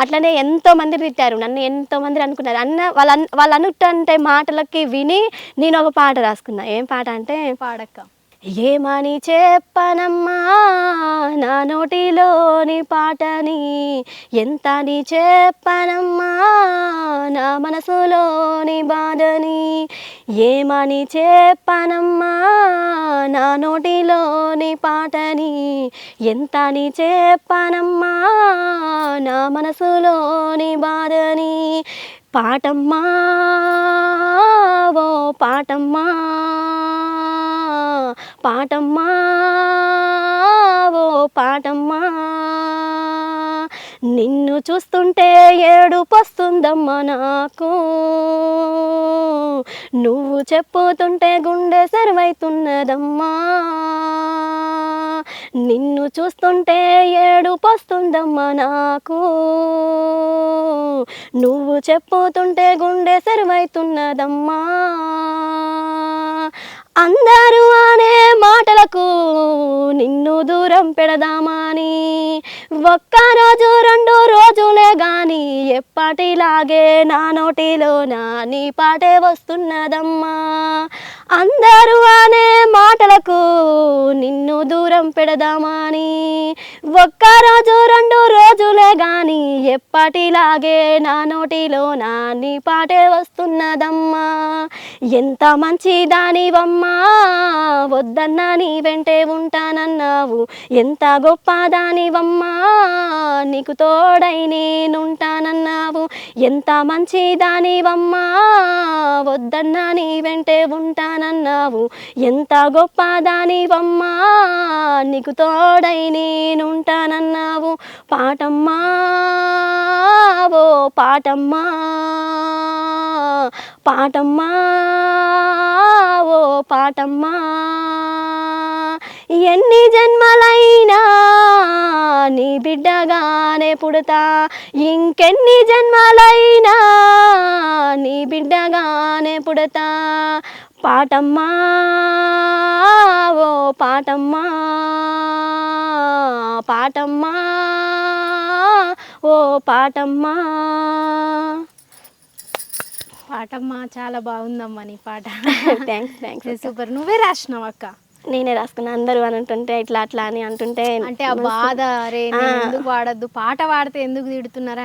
అట్లనే ఎంతో మంది తిట్టారు. నన్ను ఎంతో మంది అనుకున్నారు. అన్న వాళ్ళ వాళ్ళు అనుకుంటే మాటలకి విని నేను ఒక పాట రాసుకున్నా. ఏం పాట అంటే పాడక్క. ఏమని చెప్పనమ్మా నా నోటిలోని పాటని ఎంతని చెప్పనమ్మా నా మనసులోని బాధని ఏమని చెప్పనమ్మా నా నోటిలోని పాటని ఎంత నీ చెప్పనమ్మా? నా మనసులోని బాధని పాటమ్మా ఓ పాటమ్మా పాటమ్మా ఓ పాటమ్మా. నిన్ను చూస్తుంటే ఏడుపొస్తుందమ్మా నాకు. నువ్వు చెప్పుతుంటే గుండె సర్వైతున్నదమ్మా. నిన్ను చూస్తుంటే ఏడుపు వస్తుందమ్మా నాకు. నువ్వు చెప్పుతుంటే గుండె సెరువైతున్నదమ్మా. అందరూ అనే మాటలకు నిన్ను దూరం పెడదామని ఒక్కరోజు రెండు రోజులే గాని ఎప్పటిలాగే నా నోటిలో నా నీ పాటే వస్తున్నదమ్మా. అందరూ అనే పెడదామని. ఒక్క రోజు రెండు రోజులే గాని ఎప్పటిలాగే నా నోటిలో నాని పాటే వస్తున్నదమ్మా. ఎంత మంచి దానివమ్మా. వద్దన్నా నీ వెంటే ఉంటానన్నావు. ఎంత గొప్ప దానివమ్మా. నీకు తోడై నేనుంటా ఎంత మంచి దానివమ్మా వద్దన్నా నీ వెంటే ఉంటానన్నావు. ఎంత గొప్ప దానివమ్మా నీకు తోడై నేనుంటానన్నావు. పాటమ్మా ఓ పాటమ్మా పాటమ్మా ఓ పాటమ్మా. ఎన్ని జన్మలైనా నీ బిడ్డగానే పుడతా. ఇంకెన్ని జన్మలైనా నీ బిడ్డగానే పుడతా. పాటమ్మా ఓ పాటమ్మా పాటమ్మా ఓ పాటమ్మా. పాటమ్మా చాలా బాగుందమ్మా నీ పాట. Thanks thanks super. నువ్వే రాసినావు అక్క? నేనే రాసుకున్నా అందరూ అని అంటుంటే ఇట్లా అట్లా అని అంటుంటే అంటే ఆ బాధ రే నేను ఎందుకు పాడద్దు పాట పాడితే ఎందుకు తిడుతున్నారా?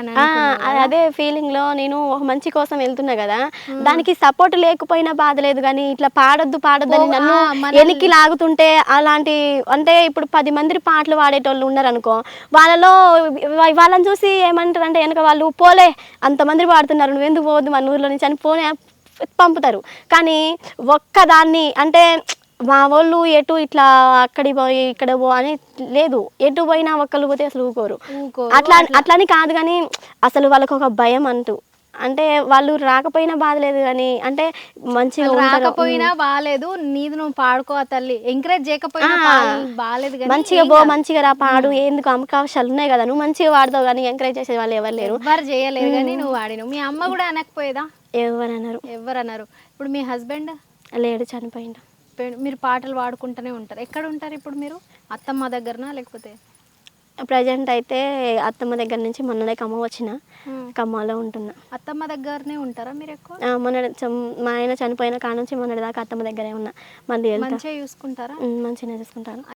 అదే ఫీలింగ్లో నేను ఒక మంచి కోసం వెళ్తున్నా కదా దానికి సపోర్ట్ లేకపోయినా బాధ లేదు కానీ ఇట్లా పాడొద్దు పాడొద్దు అని నన్ను ఎలికి లాగుతుంటే అలాంటి అంటే ఇప్పుడు పది మంది పాటలు పాడేటోళ్ళు ఉన్నారు అనుకో వాళ్ళలో వాళ్ళని చూసి ఏమంటారు అంటే వెనక వాళ్ళు పోలే అంతమంది పాడుతున్నారు నువ్వు ఎందుకు పోవద్దు? మన ఊర్లో నుంచి అని పోనే పంపుతారు. కానీ ఒక్కదాన్ని అంటే మా వాళ్ళు ఎటు ఇట్లా అక్కడి పోయి ఇక్కడ పో అని లేదు. ఎటు పోయినా ఒక్కళ్ళు పోతే అసలు ఊకోరు. అట్లా అట్లని కాదు కానీ అసలు వాళ్ళకు ఒక భయం అంటూ. అంటే వాళ్ళు రాకపోయినా బాధ లేదు కానీ అంటే మంచిగా. రాకపోయినా బాగాలేదు నీది నువ్వు పాడుకో తల్లి. ఎంకరేజ్ చేయకపోయినా బాగాలేదు మంచిగా బో. మంచిగా రా పాడు. ఎందుకు అవకాశాలు ఉన్నాయి కదా నువ్వు మంచిగా వాడతావు కానీ ఎంకరేజ్ చేసే వాళ్ళు ఎవరు లేరు. ఎవ్వరు చేయలేదు కానీ నువ్వు వాడినావు. మీ అమ్మ కూడా అనకపోయేదా? ఎవరన్నారు ఎవ్వరు అన్నారు ఇప్పుడు మీ హస్బెండ్ లేడు చనిపోయిండు. మీరు పాటలు పాడుకుంటూనే ఉంటారు. ఎక్కడ ఉంటారు ఇప్పుడు మీరు? అత్తమ్మ దగ్గరనా లేకపోతే? ప్రజెంట్ అయితే అత్తమ్మ దగ్గర నుంచి మొన్ననే ఖమ్మం వచ్చిన. ఉమ్. ఖమ్మంలో ఉంటున్నా. అత్తమ్మ దగ్గరనే ఉంటారా మీరు ఎక్కువ? చం- మా ఆయన చనిపోయిన కాడ నుంచి మొన్నటి దాకా అత్తమ్మ దగ్గరే ఉన్నా. మళ్ళీ వెళ్తా. మంచిగా చూసుకుంటారా? ఉమ్, మంచిగానే చూసుకుంటాను